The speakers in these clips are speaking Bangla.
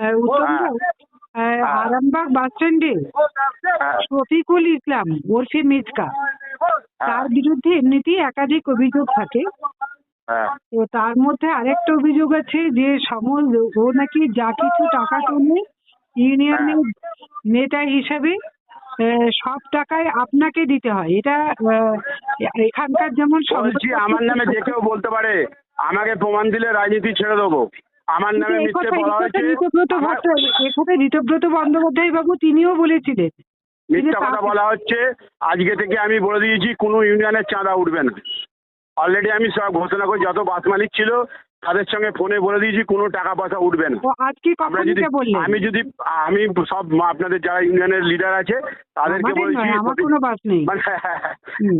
আহ, আরামবাগ বাস স্ট্যান্ডে হ্যাঁ, শফিকুল ইসলাম ওরফে মিজকা। তার বিরুদ্ধে এমনিতেই একাধিক অভিযোগ থাকে। হ্যাঁ। তো তার মধ্যে আরেকটা অভিযোগ আছে যে সমল ও নাকি যা কিছু টাকা তোলে ইউনিয়নের নেতা হিসাবে সব টাকায় আপনাকে দিতে হয়। এটা এখানকার যেমন আমার নামে যে কেউ বলতে পারে আমাকে প্রমাণ দিলে রাজনীতি ছেড়ে দেবো। আমার নামে মিথ্যে বলা হয়েছে। ভট্ট ঋতব্রত বন্দ্যোপাধ্যায় বাবু তিনিও বলেছিলেন। মিথ্যা কথা বলা হচ্ছে। আজকে থেকে আমি বলে দিয়েছি কোনো ইউনিয়নের চাঁদা উঠবে না। অলরেডি আমি সব ঘোষণা করে যত বাস মালিক ছিল তাদের সঙ্গে ফোনে বলে দিয়েছি কোনো টাকা পয়সা উঠবে না। আজকে আমরা যদি আমি যদি আমি সব আপনাদের যারা ইউনিয়নের লিডার আছে তাদেরকে বলেছি মানে।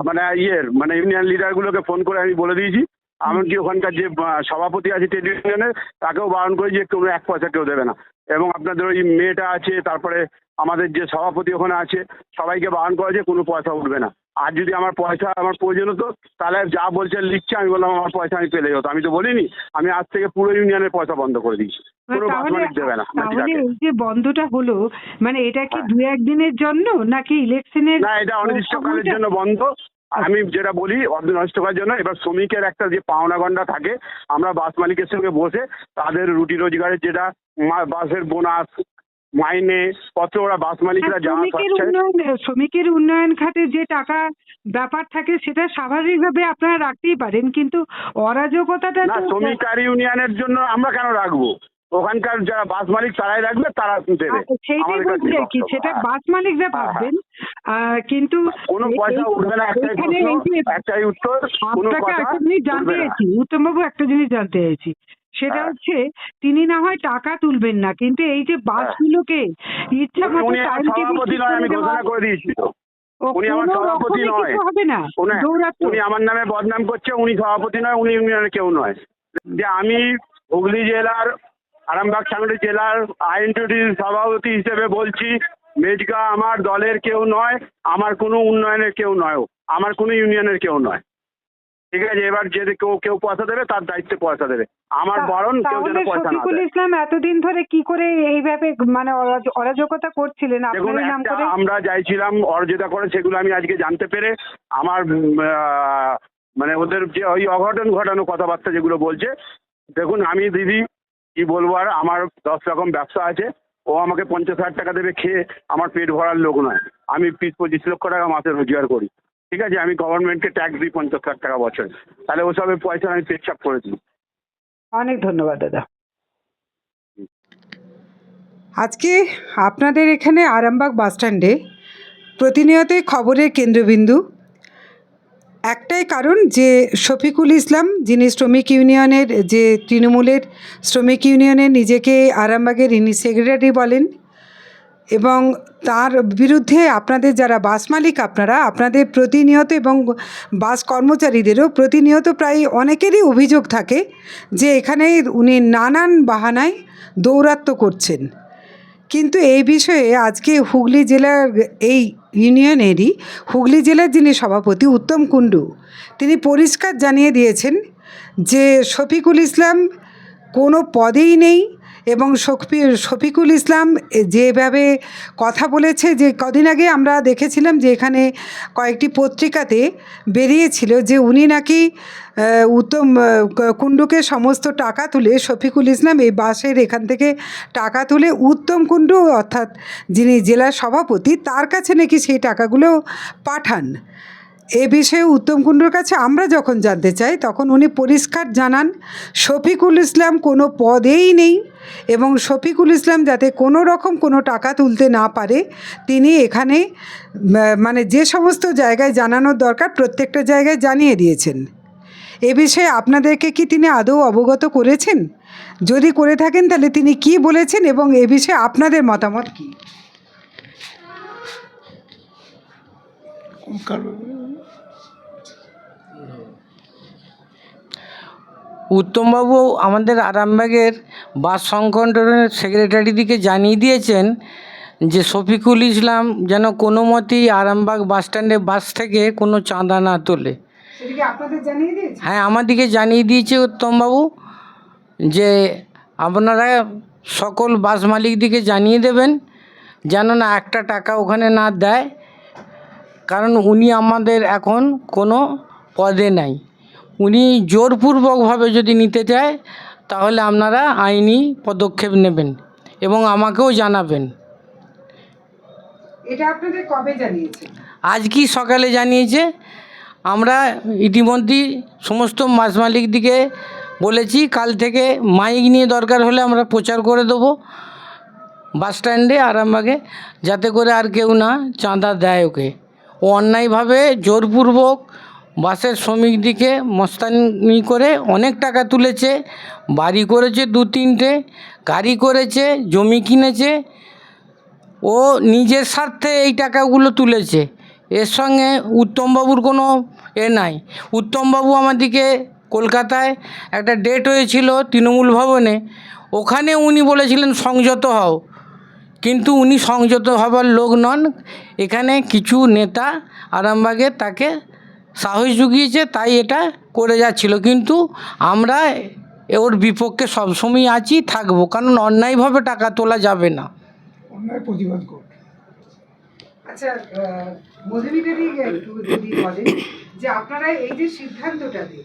মানে ইয়ের মানে ইউনিয়ন লিডার গুলোকে ফোন করে আমি বলে দিয়েছি এমনকি ওখানকার যে সভাপতি আছে ট্রেড ইউনিয়নের তাকেও বারণ করেছি যে কোনো এক পয়সা কেউ দেবে না। এবং আপনাদের ওই মেয়েটা আছে তারপরে আমাদের যে সভাপতি ওখানে আছে সবাইকে বারণ করা যে কোনো পয়সা উঠবে না। আর যদি আমার পয়সা আমার প্রয়োজন হতো তাহলে যা বলছে লিখছে আমি বললাম আমার পয়সা আমি পেলে হতো আমি তো বলিনি আমি আজ থেকে পুরো ইউনিয়নের পয়সা বন্ধ করে দিয়েছি। দেবে না তাহলে যে বন্ধটা হলো মানে এটা কি হ্যাঁ। দু একদিনের জন্য নাকি ইলেকশনের না এটা অনির্দিষ্টকালের জন্য বন্ধ। আমি যেটা বলি অনির্দিষ্টকালের জন্য এবার শ্রমিকের একটা যে পাওনা গন্ডা থাকে আমরা বাস মালিকের সঙ্গে বসে তাদের রুটি রোজগারের যেটা বাসের বোনাস মাইনে পত্র ওরা বাস মালিকরা যা শ্রমিকের উন্নয়ন শ্রমিকের খাতে যে টাকা ব্যাপার থাকে সেটা স্বাভাবিকভাবে আপনারা রাখতেই পারেন কিন্তু অরাজকতাটা না তো শ্রমিক আর ইউনিয়নের জন্য আমরা কেন রাখব? ওখানকার যারা বাস মালিক তারাই রাখবে তারা দেবে আর কি সেটা হ্যাঁ। বাস মালিকরা হ্যাঁ, ভাববেন। আহ, কিন্তু কোনো পয়সা উঠবে না একটাই এখানে এই প্রশ্ন যে একটাই উত্তর কোনো আপনাকে কথা একটা জিনিস জানতে চাইছি উত্তমবাবু একটা জিনিস জানতে চাইছি। সেটা হ্যাঁ। হচ্ছে তিনি না হয় টাকা তুলবেন না কিন্তু এই যে বাসগুলোকে ইচ্ছা মতো টাইম টেবিল উনি আমার সভাপতি নয়। কিছু হবে না উনি- আমার নামে বদনাম করছে উনি সভাপতি নয় উনি ইউনিয়নের কেউ নয়। যে আমি হুগলি জেলার আরামবাগ সাংগঠনিক জেলার আইএনটিডি সভাপতি হিসেবে বলছি মেজকা আমার দলের কেউ নয় আমার কোনো উন্নয়নের কেউ নয়। আমার কোনো ইউনিয়নের কেউ নয়। ঠিক আছে? এবার যে কেউ কেউ পয়সা দেবে তার দায়িত্বে পয়সা দেবে। আমার বরণ কেউ যেন পয়সা না দেয়। ইসলাম এতদিন ধরে কি করে এইভাবে মানে অরাজ- অরাজকতা করছিলেন? দেখুন আমরা যাইছিলাম অর্জিতা করে সেগুলো আমি আজকে জানতে পেরে আমার মানে ওদের যে ওই অঘটন ঘটানো কথাবার্তা যেগুলো বলছে দেখুন আমি দিদি কি বলব আর আমার দশ রকম ব্যবসা আছে। ও আমাকে পঞ্চাশ হাজার টাকা দেবে খেয়ে আমার পেট ভরার লোক নয়। আমি পিস পঁচিশ লক্ষ টাকা মাসে রোজগার করি। ঠিক আছে? আমি গভর্নমেন্টকে ট্যাক্স দিই পঞ্চাশ হাজার টাকা বছরে। তাহলে ওসবের পয়সা আমি পেচ্ছাপ করে দিই অনেক ধন্যবাদ দাদা। আজকে আপনাদের এখানে আরামবাগ বাসস্ট্যান্ডে প্রতিনিয়তই খবরের কেন্দ্রবিন্দু। একটাই কারণ যে শফিকুল ইসলাম, যিনি শ্রমিক ইউনিয়নের, যে তৃণমূলের শ্রমিক ইউনিয়নের নিজেকে আরামবাগের ইনি সেক্রেটারি বলেন এবং তার বিরুদ্ধে আপনাদের যারা বাস মালিক আপনারা, আপনাদের প্রতিনিয়ত এবং বাস কর্মচারীদেরও প্রতিনিয়ত প্রায় অনেকেরই অভিযোগ থাকে যে এখানে উনি নানান বাহানায় দৌরাত্ম করছেন। কিন্তু এই বিষয়ে আজকে হুগলি জেলার এই ইউনিয়নেরই, হুগলি জেলার যিনি সভাপতি উত্তম কুণ্ডু, তিনি পরিষ্কার জানিয়ে দিয়েছেন যে শফিকুল ইসলাম কোনো পদেই নেই এবং শফি শফিকুল ইসলাম যেভাবে কথা বলেছে যে কদিন আগে আমরা দেখেছিলাম যে এখানে কয়েকটি পত্রিকাতে বেরিয়েছিল যে উনি নাকি উত্তম কুণ্ডুকে সমস্ত টাকা তুলে শফিকুল ইসলাম এই বাসের এখান থেকে টাকা তুলে উত্তম কুণ্ডু অর্থাৎ যিনি জেলার সভাপতি তার কাছে নাকি সেই টাকাগুলো পাঠান। এ বিষয়ে উত্তম কুণ্ডুর কাছে আমরা যখন জানতে চাই তখন উনি পরিষ্কার জানান, শফিকুল ইসলাম কোনো পদেই নেই। এবং শফিকুল ইসলাম যাতে কোনো রকম কোনো টাকা তুলতে না পারে, তিনি এখানে মানে যে সমস্ত জায়গায় জানানোর দরকার প্রত্যেকটা জায়গায় জানিয়ে দিয়েছেন। এ বিষয়ে আপনাদেরকে কি তিনি আদৌ অবগত করেছেন? যদি করে থাকেন তাহলে তিনি কি বলেছেন এবং এ বিষয়ে আপনাদের মতামত কী? উত্তমবাবু আমাদের আরামবাগের বাস সংগঠনের সেক্রেটারিদিকে জানিয়ে দিয়েছেন যে শফিকুল ইসলাম যেন কোনো মতেই আরামবাগ বাস স্ট্যান্ডে বাস থেকে কোনো চাঁদা না তোলে। সেটা কি আপনাদের জানিয়ে দিয়েছে হ্যাঁ আমাদেরকে জানিয়ে দিয়েছে উত্তমবাবু যে আপনারা সকল বাস মালিকদিকে জানিয়ে দেবেন যেন না একটা টাকা ওখানে না দেয় কারণ উনি আমাদের এখন কোনো পদে নাই। উনি জোরপূর্বকভাবে যদি নিতে চায় তাহলে আপনারা আইনি পদক্ষেপ নেবেন এবং আমাকেও জানাবেন। এটা আপনাদের কবে জানিয়েছে? আজ কি সকালে জানিয়েছে। আমরা ইতিমধ্যেই সমস্ত মাছ মালিকদিকে বলেছি কাল থেকে মাইক নিয়ে দরকার হলে আমরা প্রচার করে দেবো বাস স্ট্যান্ডে আরামবাগে যাতে করে আর কেউ না চাঁদা দেয় ওকে। ও অন্যায়ভাবে জোরপূর্বক বাসের শ্রমিকদিকে মস্তানি করে অনেক টাকা তুলেছে, বাড়ি করেছে দু তিনটে, গাড়ি করেছে, জমি কিনেছে, ও নিজের স্বার্থে এই টাকাগুলো তুলেছে। এর সঙ্গে উত্তমবাবুর কোনো এ নাই। উত্তমবাবু আমাদেরকে কলকাতায় একটা ডেট হয়েছিল তৃণমূল ভবনে, ওখানে উনি বলেছিলেন, সংযত হও। কিন্তু উনি সংযত হবার লোক নন। এখানে কিছু নেতা আরামবাগে তাকে সাহস জুগিয়েছে তাই এটা করে যাচ্ছিল। কিন্তু আমরা ওর বিপক্ষে সবসময় আছি থাকব। কারণ অন্যায়ভাবে টাকা তোলা যাবে না। অন্যায় প্রতিবাদ করবে। আচ্ছা মধুমিতাদি একটু যদি বলেন যে আপনারা এই যে সিদ্ধান্তটাতে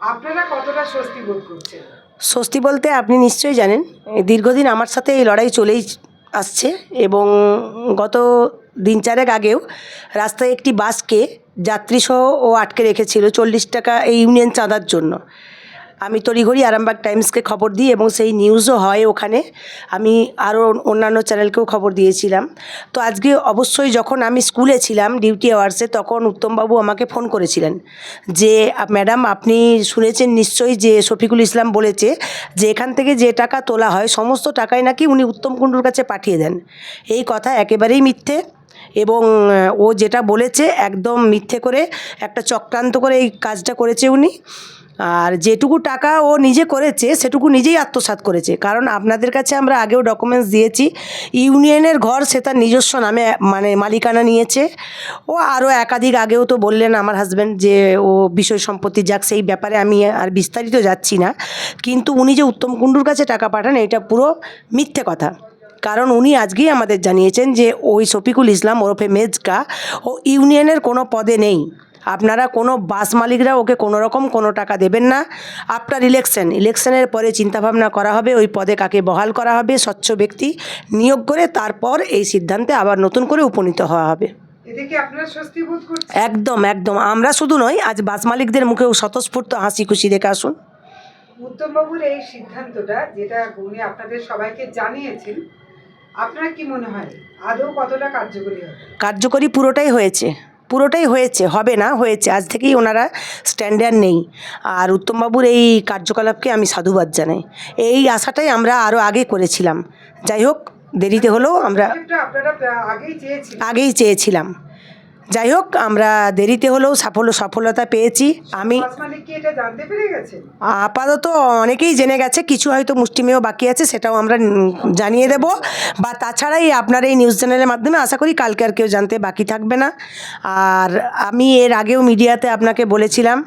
আপনারা কতটা স্বস্তি বোধ করছেন? স্বস্তি বলতে আপনি নিশ্চয়ই জানেন দীর্ঘদিন আমার সাথে এই লড়াই চলেই আসছে এবং গত দিন চারেক আগেও রাস্তায় একটি বাসকে যাত্রীসহ ও আটকে রেখেছিল চল্লিশ টাকা এই ইউনিয়ন চাঁদার জন্য। আমি তড়িঘড়ি আরামবাগ টাইমসকে খবর দিই এবং সেই নিউজও হয় ওখানে। আমি আরও অন্যান্য চ্যানেলকেও খবর দিয়েছিলাম। তো আজকে অবশ্যই যখন আমি স্কুলে ছিলাম ডিউটি আওয়ার্সে তখন উত্তমবাবু আমাকে ফোন করেছিলেন যে, ম্যাডাম, আপনি শুনেছেন নিশ্চয়ই যে শফিকুল ইসলাম বলেছে যে এখান থেকে যে টাকা তোলা হয়, সমস্ত টাকাই নাকি উনি উত্তম কুণ্ডুর কাছে পাঠিয়ে দেন। এই কথা একেবারেই মিথ্যে। এবং ও যেটা বলেছে একদম মিথ্যে করে, একটা চক্রান্ত করে এই কাজটা করেছে উনি। আর যেটুকু টাকা ও নিজে করেছে, সেটুকু নিজেই আত্মসাৎ করেছে। কারণ আপনাদের কাছে আমরা আগেও ডকুমেন্টস দিয়েছি, ইউনিয়নের ঘর সে তার নিজস্ব নামে মানে মালিকানা নিয়েছে। ও আরও একাধিক আগেও তো বললেন আমার হাজব্যান্ড যে, ও বিষয় সম্পত্তি যাক, সেই ব্যাপারে আমি আর বিস্তারিত যাচ্ছি না। কিন্তু উনি যে উত্তম কুণ্ডুর কাছে টাকা পাঠান, এটা পুরো মিথ্যে কথা। কারণ উনি আজকেই আমাদের জানিয়েছেন যে ওই শফিকুল ইসলাম ওরফে মেজকা ও ইউনিয়নের কোনো পদে নেই। আপনারা কোনো বাস মালিকরা ওকে কোনো রকম কোনো টাকা দেবেন না। আফটার ইলেকশন ইলেকশনের পরে চিন্তাভাবনা করা হবে ওই পদে কাকে বহাল করা হবে স্বচ্ছ ব্যক্তি নিয়োগ করে তারপর এই সিদ্ধান্তে আবার নতুন করে উপনীত হওয়া হবে। একদম একদম। আমরা শুধু নয় আজ বাস মালিকদের মুখেও স্বতঃস্ফূর্ত হাসি খুশি দেখে আসুন। উত্তমবাবুর এই সিদ্ধান্তটা যেটা উনি আপনাদের সবাইকে জানিয়েছেন আপনার কি মনে হয়? আদৌ কতটা কার্যকরী হবে? কার্যকরী পুরোটাই হয়েছে। পুরোটাই হয়েছে হবে না হয়েছে। আজ থেকেই ওনারা স্ট্যান্ডার্ড নেই। আর উত্তমবাবুর এই কার্যকলাপকে আমি সাধুবাদ জানাই। এই আশাটাই আমরা আরও আগে করেছিলাম। যাই হোক দেরিতে হলেও আমরা আগেই চেয়েছিলাম। যাই হোক আমরা দেরিতে হলেও সাফল্য, সফলতা পেয়েছি। আমি আপাতত অনেকেই জেনে গেছে, কিছু হয়তো মুষ্টিমেয় বাকি আছে, সেটাও আমরা জানিয়ে দেব। বা তাছাড়াই আপনার এই নিউজ চ্যানেলের মাধ্যমে আশা করি কালকে আর কেউ জানতে বাকি থাকবে না। আর আমি এর আগেও মিডিয়াতে আপনাকে বলেছিলাম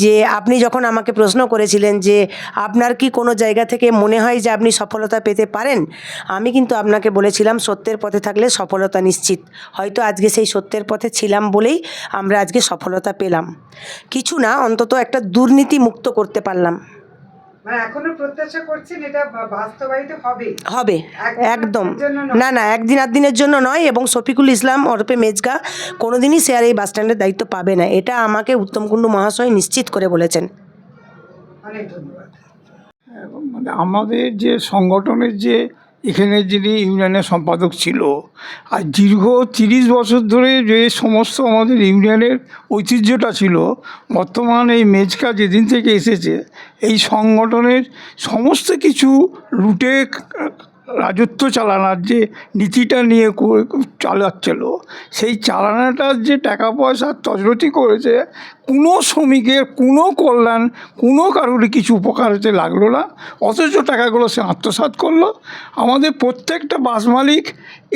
যে, আপনি যখন আমাকে প্রশ্ন করেছিলেন যে, আপনার কি কোনো জায়গা থেকে মনে হয় যে আপনি সফলতা পেতে পারেন? আমি কিন্তু আপনাকে বলেছিলাম, সত্যের পথে থাকলে সফলতা নিশ্চিত। হয়তো আজকে সেই সত্যের পথে ছিলাম বলেই আমরা আজকে সফলতা পেলাম। কিছু না অন্তত একটা দুর্নীতি মুক্ত করতে পারলাম। মানে এখনও প্রত্যাশা করছেন এটা বাস্তবায়িত হবে? হবে একদম। না না একদিন আধ দিনের জন্য নয় এবং শফিকুল ইসলাম ওরফে মেজগা কোনোদিনই সে আর এই বাস স্ট্যান্ডের দায়িত্ব পাবে না। এটা আমাকে উত্তম কুণ্ডু মহাশয় নিশ্চিত করে বলেছেন। অনেক ধন্যবাদ। মানে আমাদের যে সংগঠনের যে এখানে যিনি ইউনিয়নের সম্পাদক ছিল, আর দীর্ঘ তিরিশ বছর ধরে যে সমস্ত আমাদের ইউনিয়নের ঐতিহ্যটা ছিল, বর্তমান এই মেজকা যেদিন থেকে এসেছে, এই সংগঠনের সমস্ত কিছু রুটে রাজত্ব চালানোর যে নীতিটা নিয়ে চালাচ্ছিল, সেই চালানোটার যে টাকা পয়সা তজরতি করেছে, কোনো শ্রমিকের কোনো কল্যাণ, কোনো কারোরই কিছু উপকার হতে লাগল না, অথচ টাকাগুলো সে আত্মসাৎ করল। আমাদের প্রত্যেকটা বাস মালিক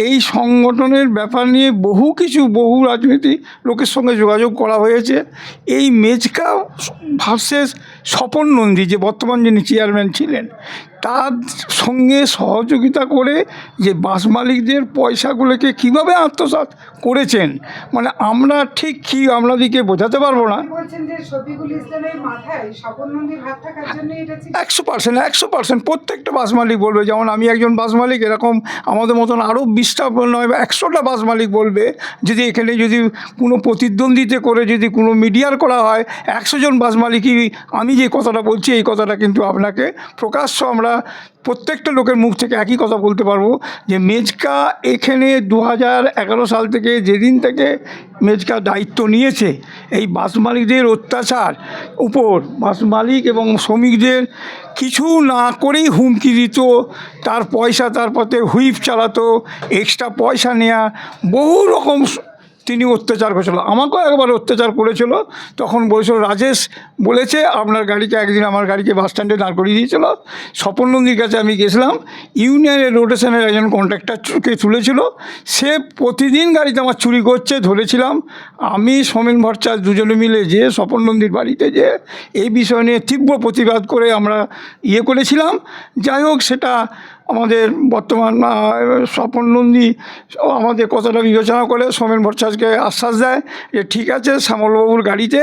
এই সংগঠনের ব্যাপার নিয়ে বহু কিছু, বহু রাজনীতি লোকের সঙ্গে যোগাযোগ করা হয়েছে। এই মেজকা ভার্সেস স্বপন নন্দী, যে বর্তমান যিনি চেয়ারম্যান ছিলেন তার সঙ্গে সহযোগিতা করে যে বাস মালিকদের পয়সাগুলোকে কীভাবে আত্মসাৎ করেছেন মানে আমরা ঠিক কী আপনাদেরকে বোঝাতে পারব না? আপনি বলছেন যে শফিকুল ইসলামের মাথায় স্বপন নন্দীর হাত থাকার জন্য এটা ছিল। একশো পার্সেন্ট একশো পার্সেন্ট প্রত্যেকটা বাস মালিক বলবে যেমন আমি একজন বাস মালিক এরকম আমাদের মতন আরও বিশটা নয় বা একশোটা বাস মালিক বলবে যদি এখানে যদি কোনো প্রতিদ্বন্দ্বিতা করে যদি কোনো মিডিয়ার করা হয় একশো জন বাস মালিকই আমি যে কথাটা বলছি এই কথাটা কিন্তু আপনাকে প্রকাশ্য আমরা প্রত্যেকটা লোকের মুখ থেকে একই কথা বলতে পারব যে মেজকা এখানে দু হাজার এগারো সাল থেকে যেদিন থেকে মেজকা দায়িত্ব নিয়েছে, এই বাস মালিকদের অত্যাচার উপর, বাস মালিক এবং শ্রমিকদের কিছু না করেই হুমকি দিত, তার পয়সা তার পথে হুইপ চালাতো এক্সট্রা পয়সা নেওয়া বহু রকম তিনি অত্যাচার করেছিল। আমাকেও একবার অত্যাচার করেছিল। তখন বলেছিল, রাজেশ বলেছে, আপনার গাড়িকে একদিন আমার গাড়িকে বাস স্ট্যান্ডে দাঁড় করিয়ে দিয়েছিল। স্বপন নন্দীর কাছে আমি গেছিলাম। ইউনিয়নের রোটেশনের একজন কন্ট্রাক্টরকে তুলেছিল। সে প্রতিদিন গাড়িতে আমার চুরি করছে, ধরেছিলাম। আমি, সোমেন ভট্টাচার্য দুজনে মিলে যে স্বপন নন্দীর বাড়িতে যে, এই বিষয় নিয়ে তীব্র প্রতিবাদ করে আমরা ইয়ে করেছিলাম। যাই হোক, সেটা আমাদের বর্তমান স্বপন নন্দী আমাদের কথাটা বিবেচনা করে সোমেন ভট্টাচার্যকে আশ্বাস দেয় যে ঠিক আছে শ্যামলবাবুর গাড়িতে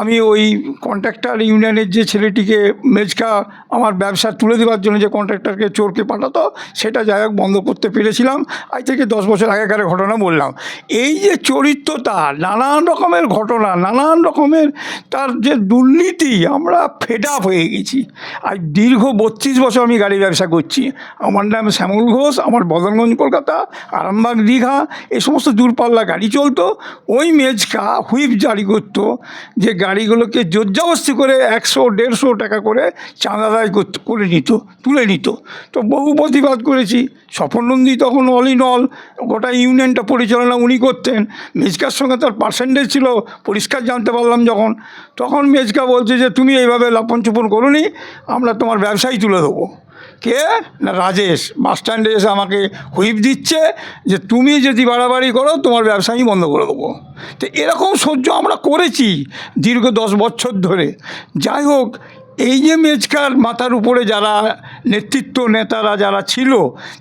আমি ওই কন্ট্রাক্টর ইউনিয়নের যে ছেলেটিকে মেজকা আমার ব্যবসা তুলে দেওয়ার জন্য যে কন্ট্রাক্টরকে চোরকে পাঠাতো, সেটা যাই হোক বন্ধ করতে পেরেছিলাম। আজ থেকে দশ বছর আগেকার ঘটনা বললাম। এই যে চরিত্র তার নানান রকমের ঘটনা, নানান রকমের তার যে দুর্নীতি, আমরা ফেড আপ হয়ে গেছি। আজ দীর্ঘ বত্রিশ বছর আমি গাড়ি ব্যবসা করছি। আমার নাম শ্যামল ঘোষ, আমার বদনগঞ্জ কলকাতা, আরামবাগ, দীঘা, এই সমস্ত দূরপাল্লা গাড়ি চলতো। ওই মেজকা হুইপ জারি করতো, যে গাড়িগুলোকে জোরজাবস্তি করে একশো, দেড়শো টাকা করে চাঁদা করতে, করে নিত, তুলে নিত। তো বহু প্রতিবাদ করেছি। স্বপন নন্দী তখন অল ইন অল গোটা ইউনিয়নটা পরিচালনা উনি করতেন। মেজকার সঙ্গে তার পার্সেন্টেজ ছিল, পরিষ্কার জানতে পারলাম যখন। তখন মেজকা বলছে যে, তুমি এইভাবে লাপন চুপন করুনি, আমরা তোমার ব্যবসায়ী তুলে দেবো। কে? না, রাজেশ. বাস স্ট্যান্ডে এসে আমাকে হুইপ দিচ্ছে যে, তুমি যদি বাড়াবাড়ি করো, তোমার ব্যবসা আমি বন্ধ করে দেবো। তো এরকম সহ্য আমরা করেছি দীর্ঘ দশ বছর ধরে। যাই হোক এই যে মেজকার মাথার উপরে যারা নেতৃত্ব নেতারা যারা ছিল,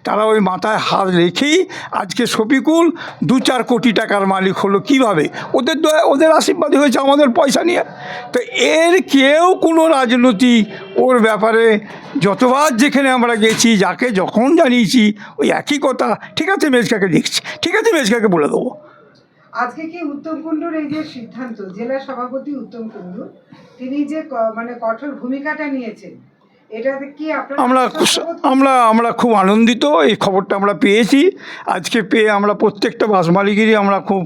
তারা ওই মাথায় হাত রেখেই আজকে শফিকুল দু চার কোটি টাকার মালিক হলো কীভাবে? ওদের দয়া, ওদের আশীর্বাদই হয়েছে আমাদের পয়সা নিয়ে। তো এর কেউ কোনো রাজনৈতিক ওর ব্যাপারে যতবার যেখানে আমরা গেছি, যাকে যখন জানিয়েছি, ওই একই কথা, ঠিক আছে মেজকাকে দেখছি, ঠিক আছে মেজকাকে বলে দেবো। আজকে কি উত্তম কুণ্ডুর এই যে সিদ্ধান্ত, জেলা সভাপতি উত্তম কুণ্ডু, তিনি যে মানে কঠোর ভূমিকাটা নিয়েছেন আমরা আমরা আমরা খুব আনন্দিত এই খবরটা আমরা পেয়েছি। আজকে পেয়ে আমরা প্রত্যেকটা বাস মালিকেরই আমরা খুব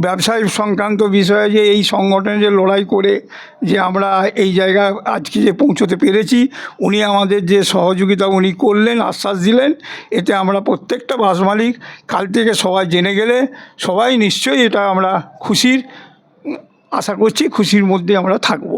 ব্যবসায় সংক্রান্ত বিষয়ে যে এই সংগঠনে যে লড়াই করে যে আমরা এই জায়গায় আজকে যে পৌঁছতে পেরেছি উনি আমাদের যে সহযোগিতা উনি করলেন আশ্বাস দিলেন এতে আমরা প্রত্যেকটা বাস মালিক কাল থেকে সবাই জেনে গেলে সবাই নিশ্চয়ই এটা আমরা খুশির আশা করছি খুশির মধ্যে আমরা থাকব।